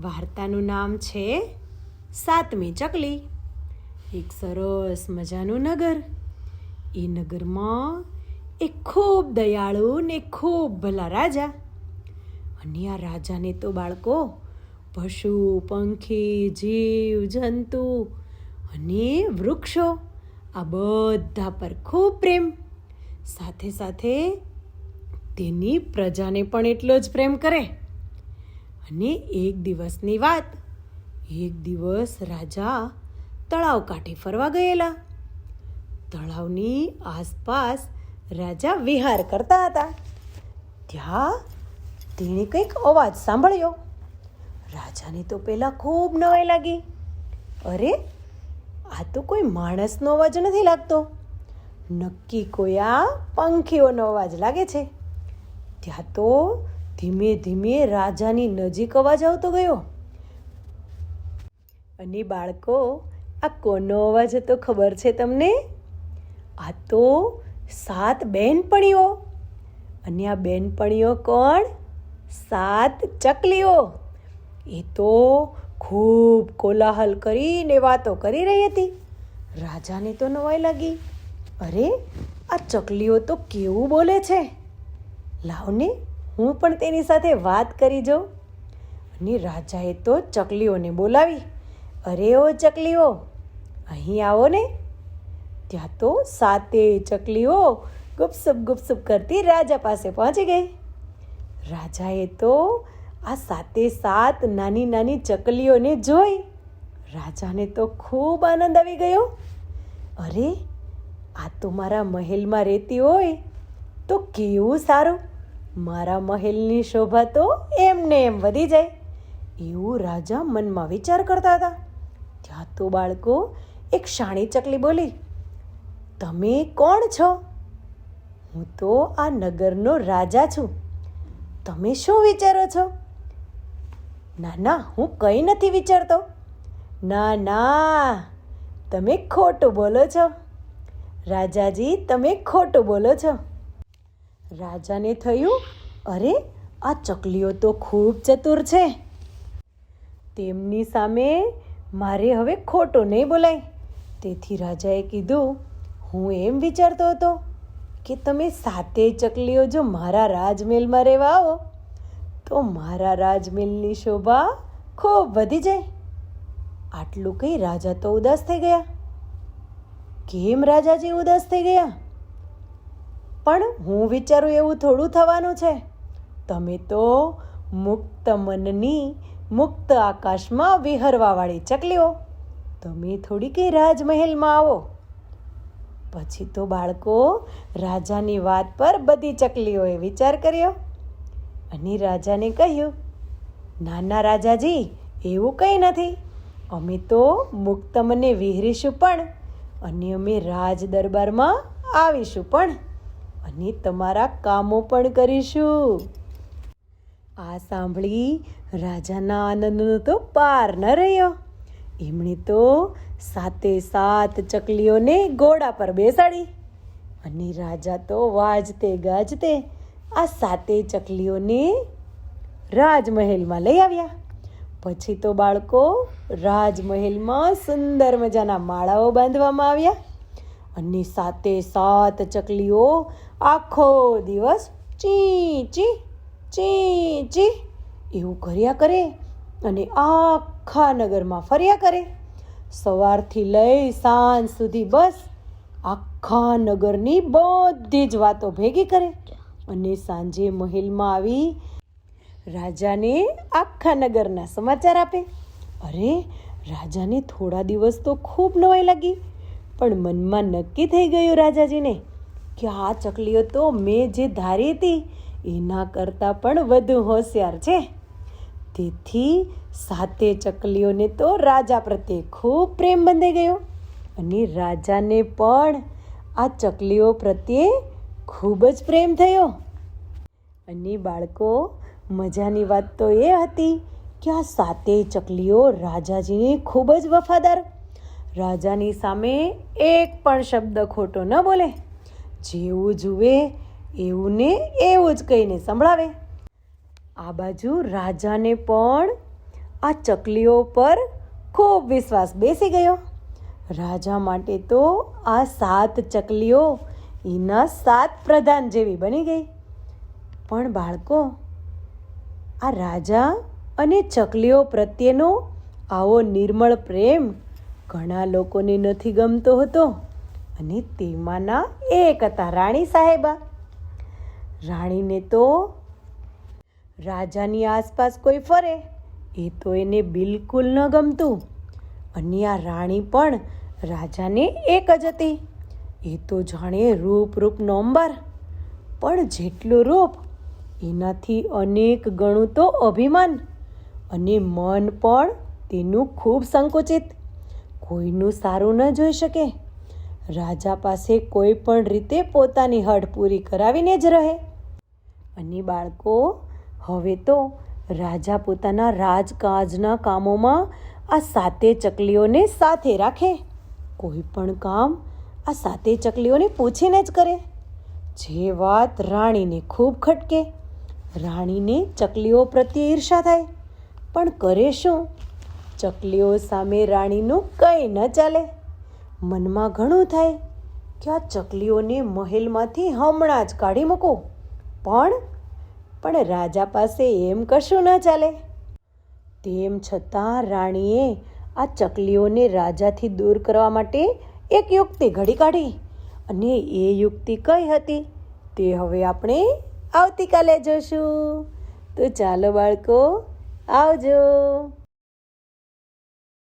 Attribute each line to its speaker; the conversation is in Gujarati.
Speaker 1: વાર્તાનું નામ છે સાતમી ચકલી. એક સરસ મજાનું નગર. એ નગરમાં એક ખૂબ દયાળુ ને ખૂબ ભલા રાજા. અને આ રાજાને તો બાળકો પશુ, પંખી, જીવ, જંતુ અને વૃક્ષો આ બધા પર ખૂબ પ્રેમ. સાથે સાથે તેની પ્રજાને પણ એટલો જ પ્રેમ કરે. અને એક દિવસની વાત. એક દિવસ રાજા તળાવ કાંઠે ફરવા ગયેલા. તળાવની આસપાસ રાજા વિહાર કરતા હતા. ત્યાં તેણે કંઈક અવાજ સાંભળ્યો. રાજાને તો પહેલાં ખૂબ નવાઈ લાગી. અરે, આ તો કોઈ માણસનો અવાજ નથી લાગતો. નક્કી કોઈ આ પંખીઓનો અવાજ લાગે છે. ત્યાં તો ધીમે ધીમે રાજાની નજીક અવાજ આવતો ગયો. અને બાળકો, આ કોનો અવાજ હતો ખબર છે તમને? આ તો સાત બહેનપણીઓ. અને આ બેનપણીઓ કોણ? સાત ચકલીઓ. એ તો ખૂબ કોલાહલ કરીને વાતો કરી રહી હતી. રાજાને તો નવાઈ લાગી. અરે, આ ચકલીઓ તો કેવું બોલે છે? લાવને હું પણ તેની સાથે વાત કરી જાઉં. અને રાજાએ તો ચકલીઓને બોલાવી. અરે ઓ ચકલીઓ, અહીં આવો ને. ત્યાં તો સાતે ચકલીઓ ગુપસુપ ગુપસુપ કરતી રાજા પાસે પહોંચી ગઈ. રાજાએ તો આ સાતે સાત નાની નાની ચકલીઓને જોઈ. રાજાને તો ખૂબ આનંદ આવી ગયો. અરે, આ તો મારા મહેલમાં રહેતી હોય તો કેવું સારું? મારા મહેલની શોભા તો એમને એમ વધી જાય. એવું રાજા મનમાં વિચાર કરતા હતા. ત્યાં તો બાળકો એક શાણી ચકલી બોલી, તમે કોણ છો? હું તો આ નગરનો રાજા છું. તમે શું વિચારો છો? ના ના, હું કંઈ નથી વિચારતો. ના ના, તમે ખોટું બોલો છો. રાજાજી, તમે ખોટું બોલો છો. રાજાને થયું, અરે, આ ચકલીઓ તો ખૂબ ચતુર છે. તેમની સામે મારે હવે ખોટું નહીં બોલાય. તેથી રાજાએ કીધું, હું એમ વિચારતો હતો કે તમે સાતે ચકલીઓ જો મારા રાજમહેલમાં રહેવા આવો, તો મારા રાજમહેલની શોભા ખૂબ વધી જાય. આટલું કંઈ રાજા તો ઉદાસ થઈ ગયા. કેમ રાજાજી ઉદાસ થઈ ગયા? પણ હું વિચારું એવું થોડું થવાનું છે. તમે તો મુક્ત મનની મુક્ત આકાશમાં વિહરવાવાળી ચકલીઓ. તમે થોડી કઈ રાજમહેલમાં આવો. પછી તો બાળકો રાજાની વાત પર બધી ચકલીઓએ વિચાર કર્યો અને રાજાને કહ્યું, નાના રાજાજી, એવું કંઈ નથી. અમે તો મુક્ત મને વિહરીશું પણ અને અમે રાજ દરબારમાં આવીશું પણ. અને તમારા કામો પણ કરીશું. આ સાંભળી રાજાના આનંદનો તો પાર ન રહ્યો. એમણે તો સાતે સાત ચકલીઓને ઘોડા પર બેસાડી અને રાજા તો વાજતે ગાજતે આ સાતે ચકલીઓને રાજમહેલમાં લઈ આવ્યા. પછી તો બાળકો રાજમહેલમાં સુંદર મજાના માળાઓ બાંધવામાં આવ્યા. અને સાતે સાત ચકલીઓ આખો દિવસ ચી ચી ચી ચી એવું કર્યા કરે અને આખા નગરમાં ફર્યા કરે. સવારથી લઈ સાંજ સુધી બસ આખા નગરની બધી જ વાતો ભેગી કરે અને સાંજે મહેલમાં આવી રાજાને આખા નગરના સમાચાર આપે. અરે, રાજાને થોડા દિવસ તો ખૂબ નવાઈ લાગી. પણ મનમાં નક્કી થઈ ગયું રાજાજીને કે આ ચકલીઓ તો મેં જે ધારી હતી, એના કરતાં પણ વધુ હોશિયાર છે. તેથી સાતે ચકલીઓને તો રાજા પ્રત્યે ખૂબ પ્રેમ બંધાઈ ગયો અને રાજાને પણ આ ચકલીઓ પ્રત્યે ખૂબ જ પ્રેમ થયો. અને બાળકો, મજાની વાત તો એ હતી કે આ સાતે ચકલીઓ રાજાજીને ખૂબ જ વફાદાર રાજાની સામે એક પણ શબ્દ ખોટો ન બોલે. જેવું જુએ એવું ને એવું જ કહીને સંભળાવે. આ બાજુ રાજાને પણ આ ચકલીઓ પર ખૂબ વિશ્વાસ બેસી ગયો. રાજા માટે તો આ સાત ચકલીઓ એના સાત પ્રધાન જેવી બની ગઈ. પણ બાળકો, આ રાજા અને ચકલીઓ પ્રત્યેનો આવો નિર્મળ પ્રેમ ઘણા લોકોને નથી ગમતો હતો અને તેમાંના એક હતા રાણી સાહેબા. રાણીને તો રાજાની આસપાસ કોઈ ફરે, એ તો એને બિલકુલ ન ગમતું. અને આ રાણી પણ રાજાને એક જ હતી. એ તો જાણે રૂપ રૂપ નંબર પણ જેટલું રૂપ, એનાથી અનેક ગણું તો અભિમાન. અને મન પણ તેનું ખૂબ સંકુચિત. કોઈનું સારું ન જોઈ શકે. રાજા પાસે કોઈ પણ રીતે પોતાની હડ પૂરી કરાવીને જ રહે. અને બાળકો, હવે તો રાજા પોતાના રાજકાજના કામોમાં આ સાતે ચકલીઓને સાથે રાખે. કોઈ પણ કામ આ સાતે ચકલીઓને પૂછીને જ કરે. જે વાત રાણીને ખૂબ ખટકે. રાણીને ચકલીઓ પ્રત્યે ઈર્ષા થાય. પણ કરે શું? ચકલીઓ સામે રાણીનું કંઈ ન ચાલે. મનમાં ઘણું થાય કે આ ચકલીઓને મહેલમાંથી હમણાં જ કાઢી મૂકું. પણ પણ રાજા પાસે એમ કશું ન ચાલે. તેમ છતાં રાણીએ આ ચકલીઓને રાજાથી દૂર કરવા માટે એક યુક્તિ ઘડી કાઢી અને એ યુક્તિ કઈ હતી તે હવે આપણે આવતીકાલે જોશું. તો ચાલો બાળકો, આવજો.